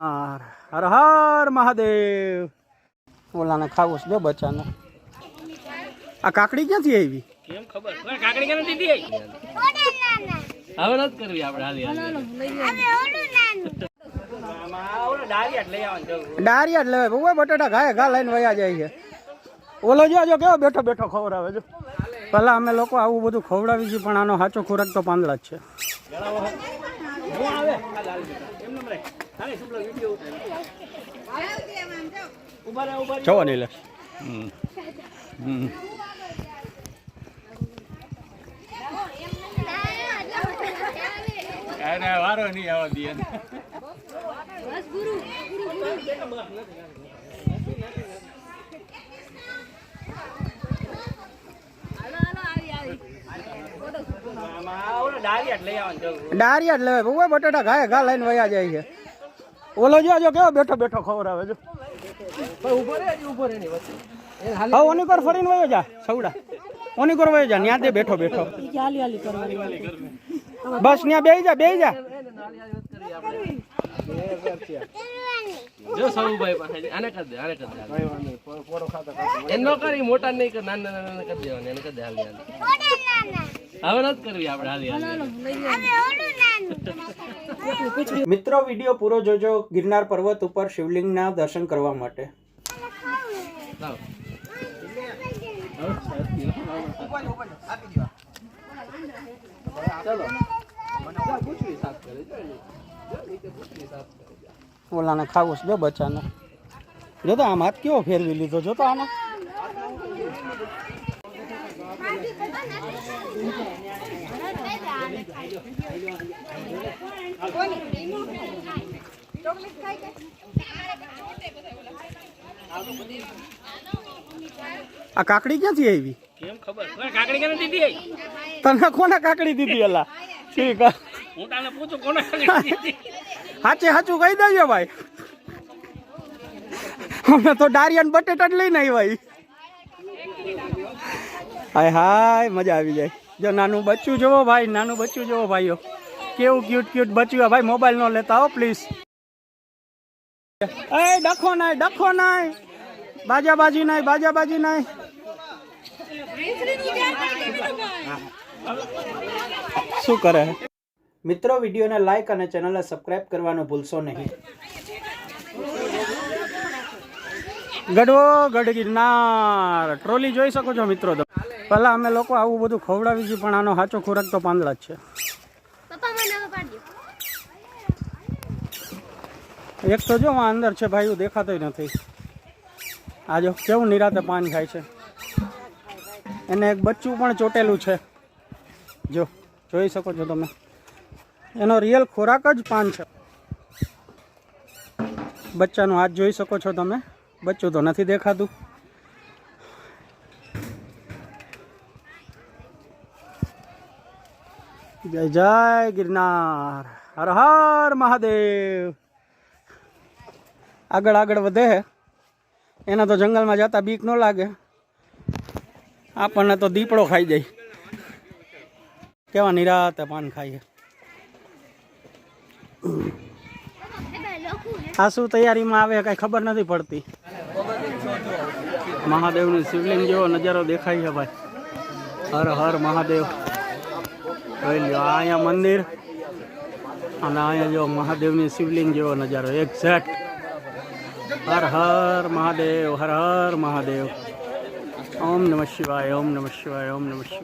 હાર હર હર મહાદેવ. ઓલાને ખાવું છે જો બચ્ચાને. આ કાકડી ક્યાંથી આવી? કેમ ખબર? કાકડી કેમ દીધી હવે નથી કરવી આપણે હાલી ડારિયા જ લેવાય. બહુ બટાટા ઘાય ઘા લઈને વયા જાય છે. ઓલો જો જો કેવો બેઠો બેઠો ખવડાવે જો પહેલાં અમે લોકો આવું બધું ખવડાવી છીએ પણ આનો સાચો ખોરાક તો પાંદડા જ છે. આવે? જોવો નહીં લે વારો નહીં આવવા દે ડાળિયા લઈ આવવાનું ડારિયા જ લેવાય. બહુ બટાટા ઘાય ઘા લઈને વયા જાય છે. ઓલો જો જો કેવો બેઠો બેઠો ખબર આવે જો. હા ઓની કર ફરીને વયો જા સવડા. ઓની કર વયો જા ન્યા તે બેઠો. બેઠો બસ ન્યા બેહી જા બેહી જા. જો સૌભાઈ પાસે આને કરી દે આને કરી દે એનો કરી મોટા નહીં કર નાના નાના કરી દેવાની એને કર દે હાલી હાલી. હવે નથી કરવી આપણે હાલી હાલી. મિત્રો વીડિયો પૂરો જોજો ગિરનાર પર્વત ઉપર શિવલિંગના દર્શન કરવા માટે. ઓલાને ખાવું છે જો બચ્ચાને. જો તો આમ હાથ કેવો ફેરવી લીધો જો તો આનો. આ કાકડી ક્યાંથી આવી? કેમ ખબર? કાકડી કેમ દીધી તને કોને કાકડી દીધી એલા ઠીક હું. તને પૂછું કોને સાચે સાચું કહી દેજો ભાઈ. અમે તો ડારિયન બટેટા જ લઈને આવ્યા. હાય હાય મજા આવી જાય. જો નાનું બચ્ચું જોવો ભાઈ નાનું બચ્ચું જોવો ભાઈઓ. કેવું ક્યુટ ક્યુટ બચ્યું ભાઈ મોબાઈલ નો લેતા હો પ્લીઝ એ ડખો નાય ડખો નાય. બાજા બાજી નાય બાજા બાજી નાય. શું કરે? મિત્રો વિડીયોને લાઈક અને ચેનલને સબસ્ક્રાઇબ કરવાનું ભૂલશો નહીં. ગઢવો ગઢ ગિરનાર ટ્રોલી જોઈ શકો છો મિત્રો પહેલા અમે લોકો આવું બધું ખવડાવી છીએ પણ આનો સાચો ખોરાક તો પાંદડા જ છે. એક તો જો અંદર છે ભાઈ દેખાતોય નથી. આ જો કેવું નિરાતે પાન ખાય છે. એને એક બચ્ચું પણ ચોટેલું છે. જો જોઈ શકો છો તમે. એનો રિયલ ખોરાક જ પાન છે. બચ્ચાનું હાથ જોઈ શકો છો તમે. બચ્ચું તો નથી દેખાતું. જય જય ગિરનાર. હર હર મહાદેવ. આગળ આગળ વધે એના તો જંગલમાં જતા બીક ન લાગે. આપણને તો દીપડો ખાઈ જાય. કેવા નિરાતે પાન ખાઈએ. આ શું તૈયારીમાં આવે કઈ ખબર નથી પડતી. મહાદેવનું શિવલિંગ જેવો નજારો દેખાય છે ભાઈ. હર હર મહાદેવ. જોઈ લ્યો અહીંયા મંદિર અને અહીંયા જો મહાદેવની શિવલિંગ જેવો નજારો એક્ઝેક્ટ હર હર મહાદેવ, હર હર મહાદેવ. ઓમ નમઃ શિવાય, ઓમ નમઃ શિવાય, ઓમ નમઃ શિવાય.